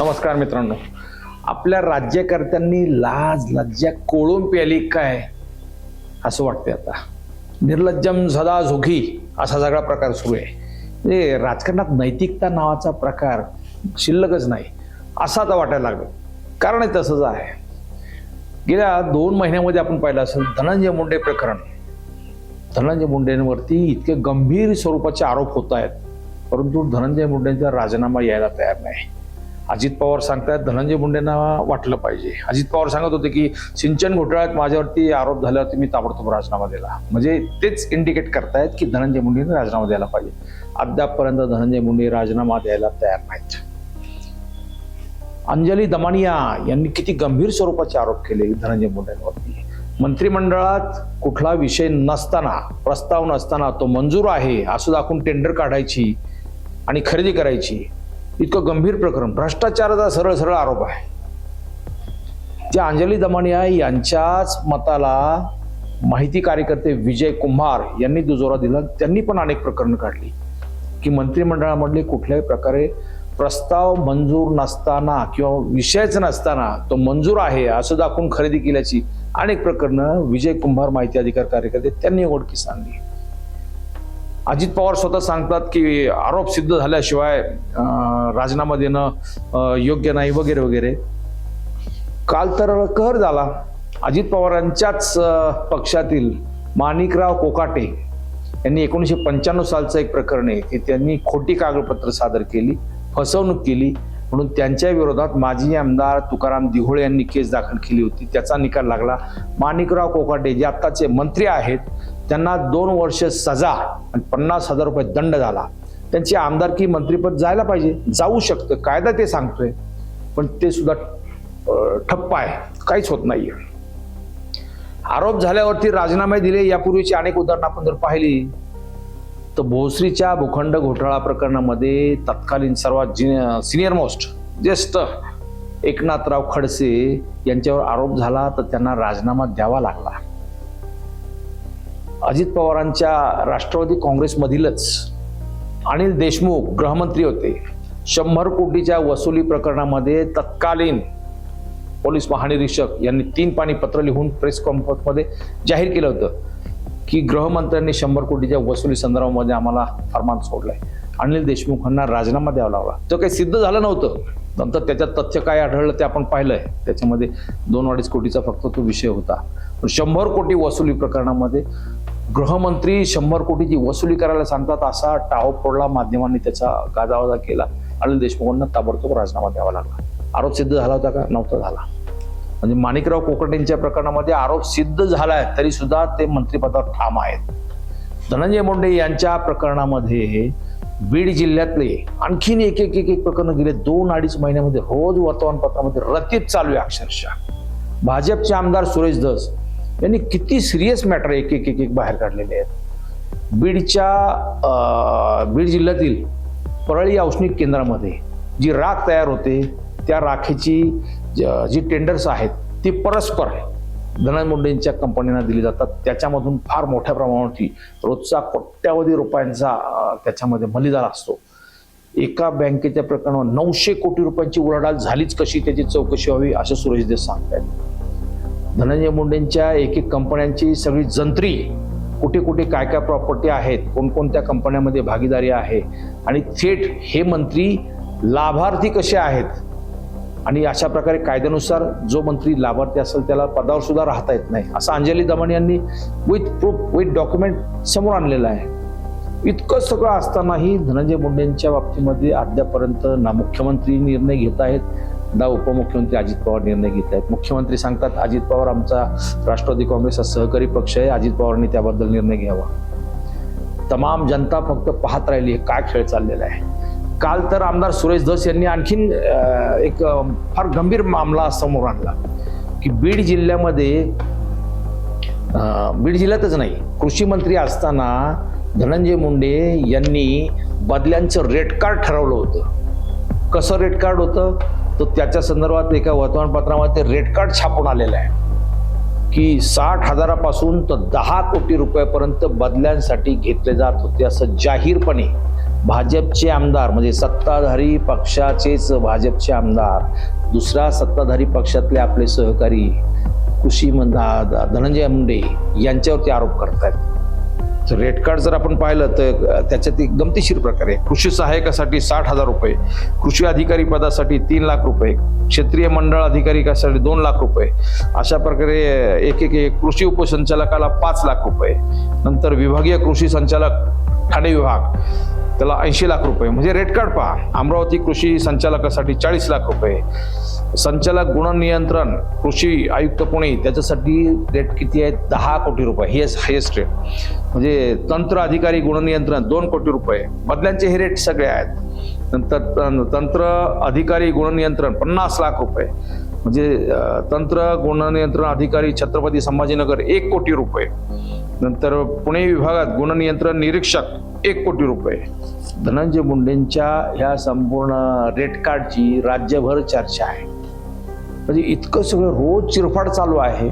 नमस्कार मित्रांनो. आपल्या राज्यकर्त्यांनी लाज लज्जा कोळून प्याली काय? असं वाटतंय आता. निर्लज्जम सदा झुकी असा सगळा प्रकार सुरू आहे. म्हणजे राजकारणात नैतिकता नावाचा प्रकार शिल्लकच नाही. असं आता वाटायला लागलं. कारण हे तसंच आहे. गेल्या दोन महिन्यामध्ये आपण पाहिलं असेल धनंजय मुंडे प्रकरण. धनंजय मुंडेंवरती इतके गंभीर स्वरूपाचे आरोप होत आहेत. परंतु धनंजय मुंडेंचा राजीनामा यायला तयार नाही. अजित पवार सांगतायत धनंजय मुंडेंना वाटलं पाहिजे. अजित पवार सांगत होते की सिंचन घोटाळ्यात माझ्यावरती आरोप झाल्यावरती मी ताबडतोब राजीनामा दिला म्हणजे तेच इंडिकेट करतायत की धनंजय मुंडेने राजीनामा द्यायला पाहिजे. अद्यापपर्यंत धनंजय मुंडे राजीनामा द्यायला तयार नाहीत. अंजली दमानिया यांनी किती गंभीर स्वरूपाचे आरोप केले धनंजय मुंडेंवरती. मंत्रिमंडळात कुठला विषय नसताना प्रस्ताव नसताना तो मंजूर आहे असं दाखवून टेंडर काढायची आणि खरेदी करायची. इतकं गंभीर प्रकरण. भ्रष्टाचाराचा सरळ सरळ आरोप आहे. त्या अंजली दमानिया यांच्याच मताला माहिती कार्यकर्ते विजय कुंभार यांनी दुजोरा दिला. त्यांनी पण अनेक प्रकरणं काढली. की मंत्रिमंडळामधले कुठल्याही प्रकारे प्रस्ताव मंजूर नसताना किंवा विषयच नसताना तो मंजूर आहे असं दाखवून खरेदी केल्याची अनेक प्रकरणं विजय कुंभार माहिती अधिकार कार्यकर्ते त्यांनी उघडकीस आणली अजित पवार स्वतः सांगतात की आरोप सिद्ध झाल्याशिवाय राजीनामा देणं योग्य नाही वगैरे वगैरे. काल तर कहर झाला. अजित पवारांच्याच पक्षातील माणिकराव कोकाटे यांनी एकोणीसशे पंच्याण्णव सालचं एक प्रकरण आहे. की त्यांनी खोटी कागदपत्र सादर केली फसवणूक केली. म्हणून त्यांच्या विरोधात माजी आमदार तुकाराम दिघोळे यांनी केस दाखल केली होती. त्याचा निकाल लागला. माणिकराव कोकाटे जे आत्ताचे मंत्री आहेत त्यांना दोन वर्ष सजा आणि पन्नास हजार रुपये दंड झाला. त्यांची आमदारकी मंत्रीपद जायला पाहिजे. जाऊ शकतं. कायदा ते सांगतोय. पण ते सुद्धा ठप्प आहे. काहीच होत नाहीये. आरोप झाल्यावरती राजीनामे दिले. यापूर्वीची अनेक उदाहरणं आपण जर पाहिली तर भोसरीच्या भूखंड घोटाळा प्रकरणामध्ये तत्कालीन सर्वात सिनियर मोस्ट ज्येष्ठ एकनाथराव खडसे यांच्यावर आरोप झाला तर त्यांना राजीनामा द्यावा लागला. अजित पवारांच्या राष्ट्रवादी काँग्रेसमधीलच अनिल देशमुख गृहमंत्री होते. शंभर कोटीच्या वसुली प्रकरणामध्ये तत्कालीन पोलीस महानिरीक्षक यांनी तीन पाणी पत्र लिहून प्रेस कॉन्फरन्समध्ये जाहीर केलं होतं की गृहमंत्र्यांनी शंभर कोटीच्या वसुली संदर्भामध्ये आम्हाला फरमान सोडलाय. अनिल देशमुखांना राजीनामा द्यावा लागला. तो काही सिद्ध झालं नव्हतं. नंतर त्याच्यात तथ्य काय आढळलं ते आपण पाहिलंय. त्याच्यामध्ये दोन अडीच कोटीचा फक्त तो विषय होता. पण शंभर कोटी वसुली प्रकरणामध्ये गृहमंत्री शंभर कोटीची वसुली करायला सांगतात असा टाव फोडला माध्यमांनी त्याचा गाजावाजा केला. अनिल देशमुखांना ताबडतोब राजीनामा द्यावा लागला. आरोप सिद्ध झाला होता का? नव्हता झाला. म्हणजे माणिकराव कोकटेंच्या प्रकरणामध्ये आरोप सिद्ध झालाय तरी सुद्धा ते मंत्रिपदावर ठाम आहेत. धनंजय मुंडे यांच्या प्रकरणामध्ये बीड जिल्ह्यातले आणखीन एक एक एक एक प्रकरण गेले दोन अडीच महिन्यामध्ये रोज वर्तमानपत्रामध्ये रतीत चालू आहे अक्षरशः. भाजपचे आमदार सुरेश धस यांनी किती सिरियस मॅटर एक एक एक एक बाहेर काढलेले आहेत. बीडच्या बीड जिल्ह्यातील परळी औष्णिक केंद्रामध्ये जी राख तयार होते त्या राखेची ज- जी टेंडर्स आहेत ती परस्पर धनंजय मुंडेंच्या कंपन्यांना दिली जातात. त्याच्यामधून फार मोठ्या प्रमाणावरती रोजचा कोट्यावधी रुपयांचा त्याच्यामध्ये मलिदार असतो. एका बँकेच्या प्रकरणावर नऊशे कोटी रुपयांची उलाढाल झालीच कशी त्याची चौकशी व्हावी असं सुरेश देश सांगतायत. धनंजय मुंडेंच्या एक एक कंपन्यांची सगळी जंत्री कुठे कुठे काय काय प्रॉपर्टी आहेत कोणकोणत्या कंपन्यांमध्ये भागीदारी आहे आणि थेट हे मंत्री लाभार्थी कसे आहेत आणि अशा प्रकारे कायद्यानुसार जो मंत्री लाभार्थी असेल त्याला पदावर सुद्धा राहता येत नाही. असं अंजली दमण यांनी विथ प्रूफ विथ डॉक्युमेंट समोर आणलेलं आहे. इतकं सगळं असतानाही धनंजय मुंडेंच्या बाबतीमध्ये अद्यापर्यंत ना मुख्यमंत्री निर्णय घेत आहेत दा उपमुख्यमंत्री अजित पवार निर्णय घेत आहेत. मुख्यमंत्री सांगतात अजित पवार आमचा राष्ट्रवादी काँग्रेसचा सहकारी पक्ष आहे अजित पवारांनी त्याबद्दल निर्णय घ्यावा. तमाम जनता फक्त पाहत राहिली हे काय खेळ चाललेला आहे. काल तर आमदार सुरेश धस यांनी आणखीन एक फार गंभीर मामला समोर आणला की बीड जिल्ह्यामध्ये बीड जिल्ह्यातच नाही कृषी मंत्री असताना धनंजय मुंडे यांनी बदल्यांचं रेट कार्ड ठरवलं होतं. कसं रेट कार्ड होतं? तर त्याच्या संदर्भात एका वर्तमानपत्रामध्ये रेड कार्ड छापून आलेलं आहे. की साठ हजारापासून तर दहा कोटी रुपयापर्यंत बदल्यांसाठी घेतले जात होते असं जाहीरपणे भाजपचे आमदार म्हणजे सत्ताधारी पक्षाचेच भाजपचे आमदार दुसऱ्या सत्ताधारी पक्षातले आपले सहकारी कृषी धनंजय मुंडे यांच्यावरती आरोप करतायत. तर रेट कार्ड जर आपण पाहिलं तर त्याच्यात एक गमतीशीर प्रकारे कृषी सहाय्यकासाठी साठ हजार रुपये कृषी अधिकारी पदासाठी तीन लाख रुपये क्षेत्रीय मंडळ अधिकारीसाठी दोन लाख रुपये. अशा प्रकारे एक एक एक कृषी उपसंचालकाला पाच लाख रुपये. नंतर विभागीय कृषी संचालक ठाणे विभाग. त्याला ऐंशी लाख रुपये. म्हणजे रेट कार्ड पहा. अमरावती कृषी संचालकासाठी चाळीस लाख रुपये. संचालक गुणनियंत्रण कृषी आयुक्त पुणे त्याच्यासाठी रेट किती आहे? दहा कोटी रुपये. हे हायेस्ट रेट म्हणजे तंत्र अधिकारी गुणनियंत्रण दोन कोटी रुपये. बदल्यांचे हे रेट सगळे आहेत. नंतर तंत्र अधिकारी गुणनियंत्रण पन्नास लाख रुपये. म्हणजे तंत्र गुणनियंत्रण अधिकारी छत्रपती संभाजीनगर एक कोटी रुपये. नंतर पुणे विभागात गुणनियंत्रण निरीक्षक एक कोटी रुपये. धनंजय मुंडेंच्या ह्या संपूर्ण रेट कार्डची राज्यभर चर्चा आहे. म्हणजे इतकं सगळं रोज चिरफाड चालू आहे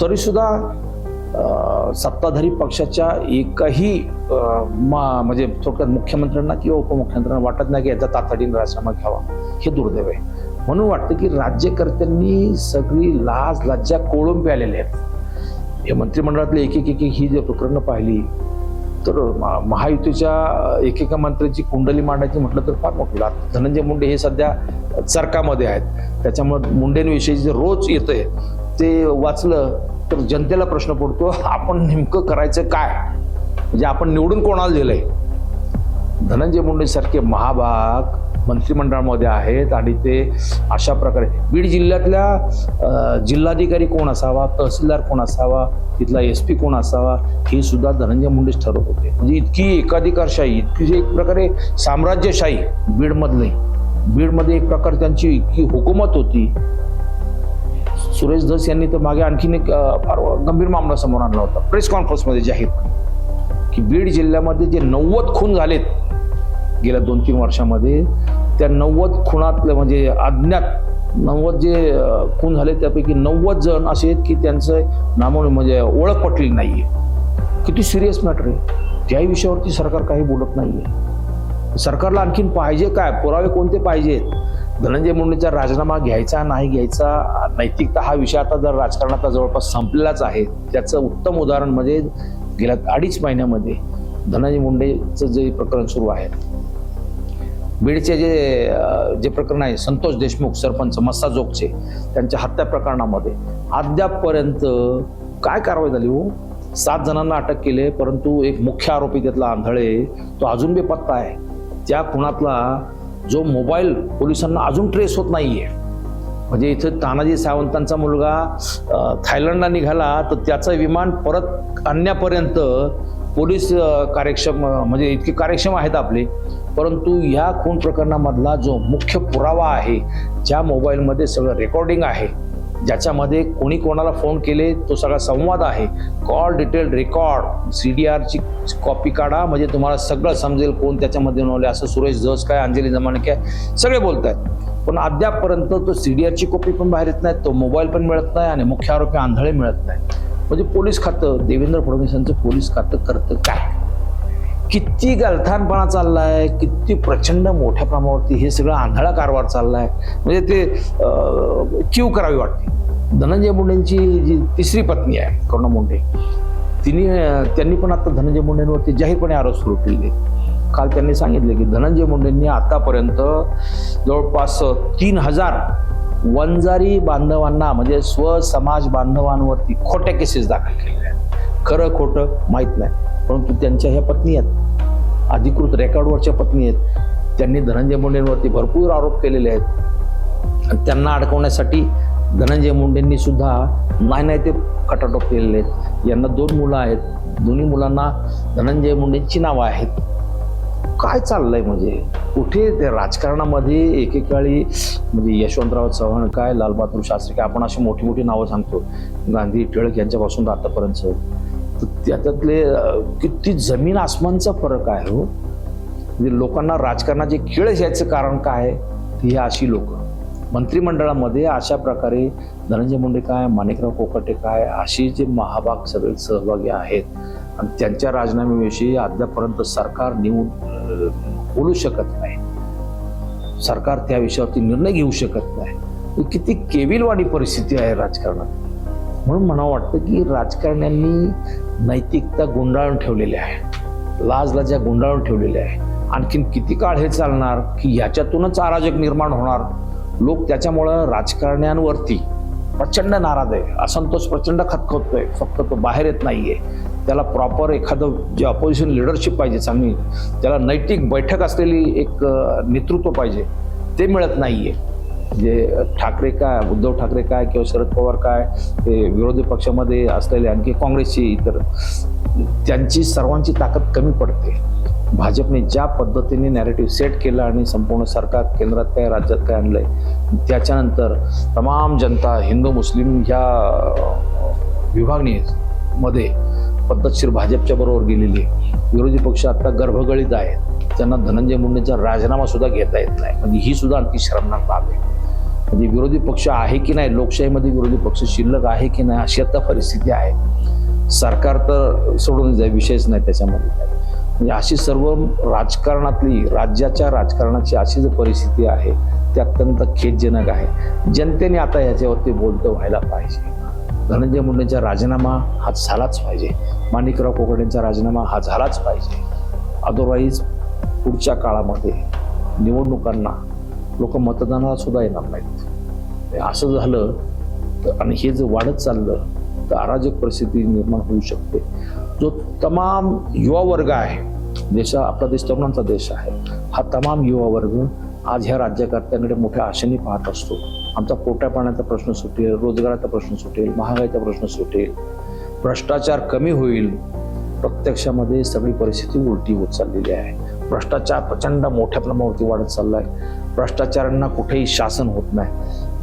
तरी सुद्धा सत्ताधारी पक्षाच्या एकही मा- म्हणजे थोडक्यात मुख्यमंत्र्यांना किंवा उपमुख्यमंत्र्यांना वाटत नाही की याचा तातडीने राजीनामा घ्यावा. हे दुर्दैव आहे. म्हणून वाटतं की राज्यकर्त्यांनी सगळी लाज लज्जा कोळंबी आलेल्या आहेत. हे मंत्रिमंडळातले एक एक एक एक ही जर प्रकरणं पाहिली तर महायुतीच्या एकेका मंत्र्यांची कुंडली मांडायची म्हटलं तर फार मोठी धनंजय मुंडे हे सध्या चरकामध्ये आहेत. त्याच्यामुळे मुंडेंविषयी जे रोज येतंय ते वाचलं तर जनतेला प्रश्न पडतो आपण नेमकं करायचं काय? म्हणजे आपण निवडून कोणाला दिलंय? धनंजय मुंडे सारखे महाभाग मंत्रिमंडळामध्ये आहेत आणि ते अशा प्रकारे बीड जिल्ह्यातल्या जिल्हाधिकारी कोण असावा तहसीलदार कोण असावा तिथला एस पी कोण असावा हे सुद्धा धनंजय मुंडेच ठरवत होते. म्हणजे इतकी एकाधिकारशाही इतकी एक प्रकारे साम्राज्यशाही बीडमधली बीडमध्ये एक प्रकार त्यांची इतकी हुकूमत होती. सुरेश धस यांनी तर मागे आणखीन एक फार गंभीर मामला समोर आणला होता. प्रेस कॉन्फरन्समध्ये जाहीर की बीड जिल्ह्यामध्ये जे नव्वद खून झालेत गेल्या दोन तीन वर्षामध्ये त्या नव्वद खुणातल्या म्हणजे अज्ञात नव्वद जे खून झाले त्यापैकी नव्वद जण असे आहेत की त्यांचं नामो म्हणजे ओळख पटली नाही आहे किती सिरियस मॅटर आहे. त्याही विषयावरती सरकार काही बोलत नाही आहे सरकारला आणखीन पाहिजे काय? पुरावे कोणते पाहिजेत? धनंजय मुंडेचा राजीनामा घ्यायचा नाही घ्यायचा नैतिकता हा विषय आता जर राजकारणाचा जवळपास संपलेलाच आहे. त्याचं उत्तम उदाहरण म्हणजे गेल्या अडीच महिन्यामध्ये धनंजय मुंडेचं जे प्रकरण सुरू आहे बीडचे जे जे प्रकरण आहे संतोष देशमुख सरपंच मस्साजोगचे त्यांच्या हत्या प्रकरणामध्ये अद्यापपर्यंत काय कारवाई झाली हो? सात जणांना अटक केले परंतु एक मुख्य आरोपी त्यातला आंधळे तो अजून बेपत्ता आहे. त्या खुणातला जो मोबाईल पोलिसांना अजून ट्रेस होत नाहीये. म्हणजे इथं तानाजी सावंतांचा मुलगा थायलंडला निघाला तर त्याचं विमान परत आणण्यापर्यंत पोलीस कार्यक्षम म्हणजे इतके कार्यक्षम आहेत आपले. परंतु ह्या खून प्रकरणामधला जो मुख्य पुरावा आहे ज्या मोबाईलमध्ये सगळं रेकॉर्डिंग आहे ज्याच्यामध्ये कोणी कोणाला फोन केले तो सगळा संवाद आहे. Call detail record C D आरची कॉपी काढा म्हणजे तुम्हाला सगळं समजेल कोण त्याच्यामध्ये नवले असं सुरेश जस काय अंजली जमाने काय सगळे बोलत आहेत पण अद्यापपर्यंत तो सी डी आरची कॉपी पण बाहेर येत नाही तो मोबाईल पण मिळत नाही आणि मुख्य आरोपी आंधळे मिळत नाही. म्हणजे पोलीस खातं देवेंद्र फडणवीस यांचं पोलीस खातं करतं काय? किती गलथानपणा चाललाय किती प्रचंड मोठ्या प्रमाणावरती हे सगळं आंधळा कारभार चाललाय. म्हणजे ते क्यू करावी वाटते. धनंजय मुंडेंची जी तिसरी पत्नी आहे करुणा मुंडे तिने त्यांनी पण आता धनंजय मुंडेंवरती जाहीरपणे आरोप सुरू केले. काल त्यांनी सांगितले की धनंजय मुंडेंनी आतापर्यंत जवळपास तीन हजार वंजारी बांधवांना म्हणजे स्वसमाज बांधवांवरती खोट्या केसेस दाखल केलेल्या आहेत. खरं खोटं माहीत नाही. परंतु त्यांच्या ह्या पत्नी आहेत. अधिकृत रेकॉर्डवरच्या पत्नी आहेत. त्यांनी धनंजय मुंडेंवरती भरपूर आरोप केलेले आहेत. आणि त्यांना अडकवण्यासाठी धनंजय मुंडेंनी सुद्धा नाही नाही ते कटाटोप केलेले आहेत. यांना दोन मुलं आहेत. दोन्ही मुलांना धनंजय मुंडेंची नावं आहेत. काय चाललंय म्हणजे? कुठे ते राजकारणामध्ये एकेकाळी म्हणजे यशवंतराव चव्हाण काय लालबहादूर शास्त्री काय आपण अशी मोठी मोठी नावं सांगतो. गांधी टिळक यांच्यापासून आतापर्यंत. तर त्याच्यातले किती जमीन आसमानचा फरक आहे हो. म्हणजे लोकांना राजकारणाचे खेळ यायचं कारण काय हे अशी लोक. मंत्रिमंडळामध्ये अशा प्रकारे धनंजय मुंडे काय माणिकराव कोकाटे काय अशी जे महाभाग सगळे सहभागी आहेत आणि त्यांच्या राजीनाम्याविषयी अद्यापर्यंत सरकार निवड बोलू शकत नाही. सरकार त्या विषयावरती निर्णय घेऊ शकत नाही. किती केविलवाणी परिस्थिती आहे राजकारणात. म्हणून मला वाटतं की राजकारण्यांनी नैतिकता गुंडाळून ठेवलेली आहे. लाज लाजा गुंडाळून ठेवलेली आहे. आणखीन किती काळ हे चालणार की याच्यातूनच अराजक निर्माण होणार? लोक त्याच्यामुळं राजकारण्यांवरती प्रचंड नाराज आहे. असंतोष प्रचंड खतखततोय. फक्त तो बाहेर येत नाहीये. त्याला प्रॉपर एखादं जे अपोजिशन लिडरशिप पाहिजे चांगली त्याला नैतिक बैठक असलेली एक नेतृत्व पाहिजे ते मिळत नाहीये. जे ठाकरे काय उद्धव ठाकरे काय किंवा शरद पवार काय ते विरोधी पक्षामध्ये असलेले आणखी काँग्रेसची इतर त्यांची सर्वांची ताकद कमी पडते. भाजपने ज्या पद्धतीने नॅरेटिव्ह सेट केलं आणि संपूर्ण सरकार केंद्रात काय राज्यात काय आणलंय त्याच्यानंतर तमाम जनता हिंदू मुस्लिम ह्या विभागणीमध्ये पद्धतशीर भाजपच्या बरोबर गेलेली आहे. विरोधी पक्ष आता गर्भगळीत आहेत. त्यांना धनंजय मुंडेंचा राजीनामा सुद्धा घेता येत नाही. म्हणजे ही सुद्धा आणखी शरमनाक बाब आहे. म्हणजे विरोधी पक्ष आहे की नाही लोकशाहीमध्ये विरोधी पक्ष शिल्लक आहे की नाही अशी आता परिस्थिती आहे. सरकार तर सोडून जाईल विषयच नाही त्याच्यामध्ये. म्हणजे अशी सर्व राजकारणातली राज्याच्या राजकारणाची अशी जी परिस्थिती आहे ती अत्यंत खेदजनक आहे. जनतेने आता याच्यावरती बोलतं व्हायला पाहिजे. धनंजय मुंडेंचा राजीनामा हा झालाच पाहिजे. माणिकराव कोकडेंचा राजीनामा हा झालाच पाहिजे. अदरवाईज पुढच्या काळामध्ये निवडणुकांना लोक मतदानाला सुद्धा येणार नाहीत. असं झालं तर आणि हे जर वाढत चाललं तर अराजक परिस्थिती निर्माण होऊ शकते. जो तमाम युवा वर्ग आहे देशा आपला देश तरुणांचा देश आहे हा तमाम युवा वर्ग आज ह्या राज्यकर्त्यांकडे मोठ्या आशेने पाहत असतो. आमचा पोट्या पाण्याचा प्रश्न सुटेल रोजगाराचा प्रश्न सुटेल महागाईचा प्रश्न सुटेल. भ्रष्टाचार कमी होईल. प्रत्यक्षामध्ये सगळी परिस्थिती उलटी होत चाललेली आहे. भ्रष्टाचार प्रचंड मोठ्या प्रमाणावरती वाढत चालला आहे भ्रष्टाचारांना कुठेही शासन होत नाही.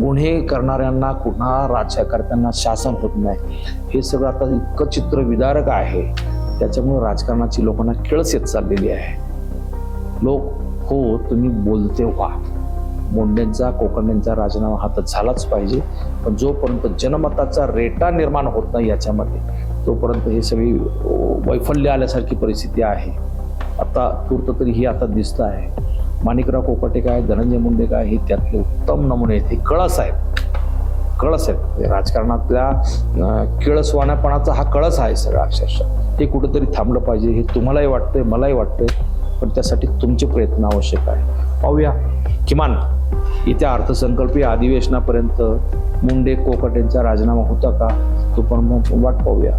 गुन्हे करणाऱ्यांना कुणा राज्यकर्त्यांना शासन होत नाही. हे सगळं आता इतकं चित्र विदारक आहे. त्याच्यामुळे राजकारणाची लोकांना किळस येत चाललेली आहे. लोक हो तुम्ही बोलते व्हा. मुंडेंचा कोकणेंचा राजीनामा हा तर झालाच पाहिजे. पण जोपर्यंत जनमताचा रेटा निर्माण होत नाही याच्यामध्ये तोपर्यंत हे सगळी वैफल्य आल्यासारखी परिस्थिती आहे. आता तूर्त तरी ही आता दिसत आहे माणिकराव कोकाटे काय धनंजय मुंडे काय हे त्यातले उत्तम नमुने आहेत. हे कळस आहेत कळस आहेत राजकारणातल्या अं, किळसवाण्यापणाचा हा कळस आहे सगळा अक्षरशः. हे कुठंतरी थांबलं पाहिजे हे तुम्हालाही वाटतंय मलाही वाटतंय पण त्यासाठी तुमचे प्रयत्न आवश्यक आहे. पाहूया. किमान येत्या अर्थसंकल्पीय अधिवेशनापर्यंत मुंडे कोकटेंचा राजीनामा होता का? तो पण मग वाट पाहूया.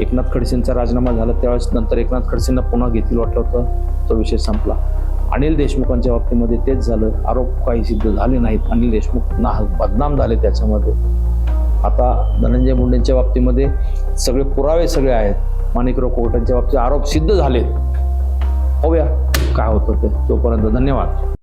एकनाथ खडसेंचा राजीनामा झाला त्यावेळेस नंतर एकनाथ खडसेंना पुन्हा घेतील वाटलं होतं. तो विषय संपला. अनिल देशमुखांच्या बाबतीमध्ये तेच झालं. आरोप काही सिद्ध झाले नाहीत. अनिल देशमुख ना बदनाम झाले त्याच्यामध्ये. आता धनंजय मुंडेंच्या बाबतीमध्ये सगळे पुरावे सगळे आहेत. माणिकराव कोर्टांच्या बाबतीत आरोप सिद्ध झालेत. पाहूया काय होतं ते. तोपर्यंत धन्यवाद.